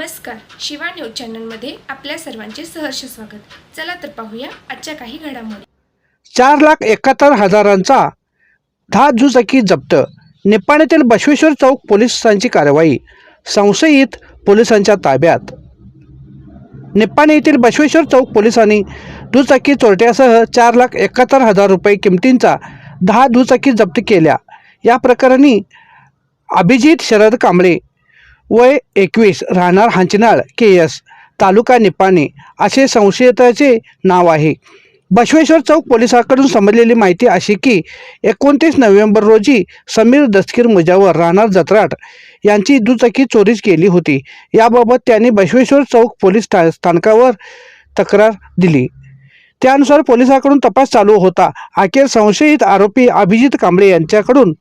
Shiva news चॅनलमध्ये आपल्या सर्वांचे सहर्ष स्वागत. चला तर पाहूया आजच्या काही घडामोडी. चार लाख एकाहत्तर हजारांचा दहा दुचाकी जप्त निपाणीतील बसवेश्वर चौक पोलिसांची कारवाई संशयित पोलिसांच्या ताब्यात. निप्पाणी येथील बसवेश्वर चौक पोलिसांनी दुचाकी चोरट्यासह चार लाख एकाहत्तर हजार रुपये किमतींचा दहा दुचाकी जप्त केल्या. या प्रकरणी अभिजित शरद कांबळे वय एकवीस राहणार हांचनाळ के एस तालुका निपाणी असे संशयिताचे नाव आहे. बसवेश्वर चौक पोलिसांकडून समजलेली माहिती अशी की एकोणतीस नोव्हेंबर रोजी समीर दस्कीर मुजावर राहणार जत्राट यांची दुचाकी चोरीच केली होती. याबाबत त्यांनी बसवेश्वर चौक पोलीस स्थानकावर तक्रार दिली. त्यानुसार पोलिसांकडून तपास चालू होता. अखेर संशयित आरोपी अभिजित कांबळे यांच्याकडून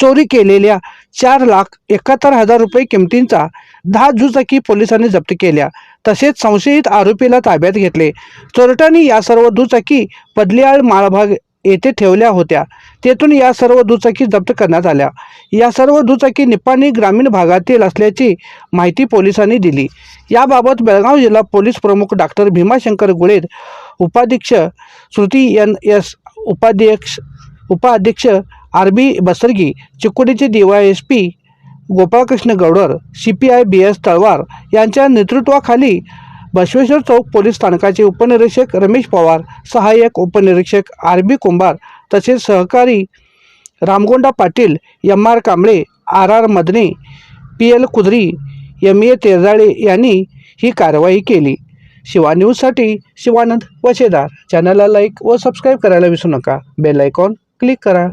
चोरी केलेल्या चार लाख एकाहत्तर हजार रुपये किमतींचा दहा दुचाकी पोलिसांनी जप्त केल्या. तसेच संशयित आरोपीला ताब्यात घेतले. चोरट्यांनी या सर्व दुचाकी पदलियाळ माळभाग येथे ठेवल्या होत्या. तेथून या सर्व दुचाकी जप्त करण्यात आल्या. या सर्व दुचाकी निपाणी ग्रामीण भागातील असल्याची माहिती पोलिसांनी दिली. याबाबत बेळगाव जिल्हा पोलीस प्रमुख डॉक्टर भीमाशंकर गुळेद उपाध्यक्ष श्रुती एन एस उपाध्यक्ष उपाध्यक्ष R B बसरगी चिकोडीचे D Y S P Gopalakrishna Gouder C P I B S Talwar यांच्या नेतृत्वाखाली बसवेश्वर चौक पोलीस स्थानकाचे उपनिरीक्षक रमेश पवार सहाय्यक उपनिरीक्षक आर बी कुंभार तसेच सहकारी Ramgonda Patil M R Kamble R R Madane P L Kudari M A Terjale यांनी ही कारवाई केली. शिवा न्यूजसाठी शिवानंद वशेदार. चॅनलला लाईक व सबस्क्राईब करायला विसरू नका. बेल आयकॉन क्लिक करा.